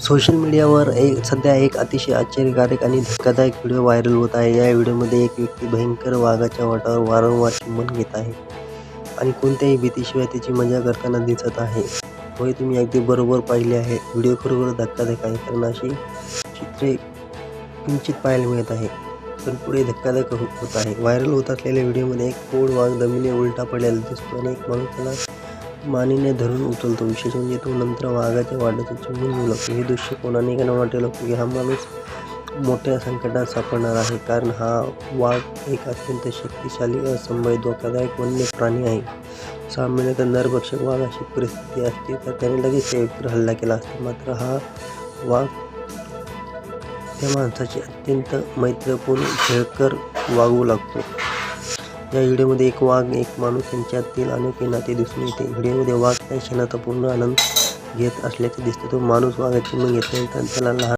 Social मीडियावर एक सध्या एक अतिशय आश्चर्यकारक आणि धक्कादायक व्हिडिओ व्हायरल होत आहे. या व्हिडिओमध्ये एक व्यक्ती भयंकर वाघाच्या वाटावर वारंवार चुंबन घेत आहे आणि कोणत्याही भीतीशिवाय त्याची मजा करताना दिसत आहे. होय तुम्ही अगदी बरोबर पाहिले आहे. व्हिडिओ खरोखर धक्कादायक आहे कारण अशी चित्रे किंचित पाहायला मिळत आहे. पण पुढे धक्कादायक हो-, होत आहे. व्हायरल होत असलेल्या व्हिडिओमध्ये एक पोड वाघ जमिनी उलटा पडलेला दिसतो आणि एक माणूस त्याला मानेने धरून उचलतो. विशेष म्हणजे तो नंतर वाघाच्या वाड्याचं चुंबून घेऊ लागतो हे दृश्य कोणाने का वाटेल की हा माणूस मोठ्या संकटात सापडणार आहे. कारण हा वाघ एक अत्यंत शक्तिशाली असंभय धोकादायक वन्य प्राणी आहे. सामान्यतः नरभक्षक वाघ अशी परिस्थिती असते तर त्याने लगेच त्या हल्ला केला असतो. मात्र हा वाघ त्या माणसाची अत्यंत मैत्रीपूर्ण खेळकर वागू लागतो. या व्हिडिओमध्ये एक वाघ एक माणूस यांच्यातील अनोखे नाते दिसून येते. व्हिडिओमध्ये वाघ त्या क्षणाचा पूर्ण आनंद घेत असल्याचे दिसते. तो माणूस वाघाची मग घेतल्यानंतर त्याला लहान